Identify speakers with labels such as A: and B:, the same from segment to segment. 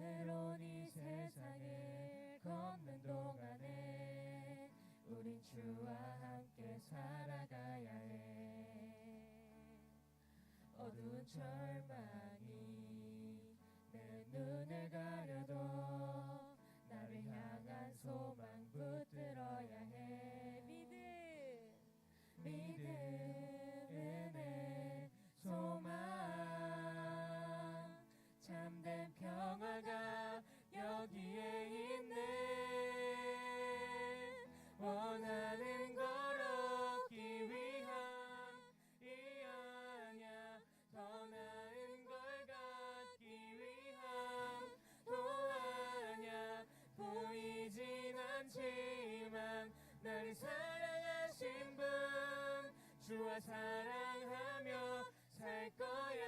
A: 외로운 이 세상을 걷는 동안에 우린 주와 함께 살아가야 해. 어두운 절망이 않지만 나를 사랑하신 분 주와 사랑하며 살 거야.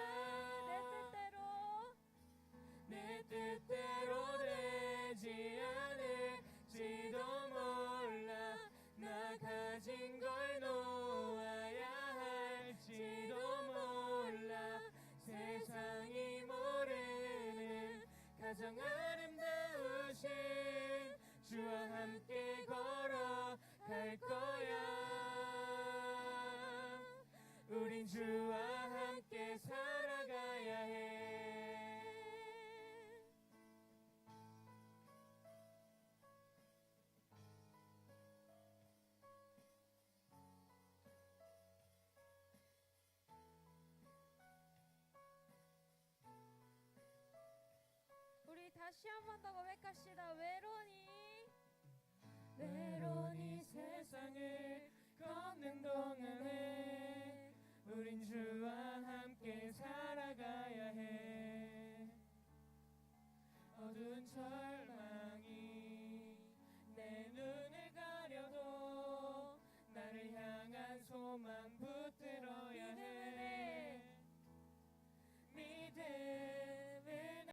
A: 내 뜻대로. 되지 않을지도 몰라. 나 가진 걸 놓아야 할지도 몰라. 세상이 모르는 가장 아름다우신 주와 함께 살아가야 해
B: 우리 다시 한 번 더 고백합시다. 외로니
A: 우린 주와 함께 살아가야 해. 어두운 절망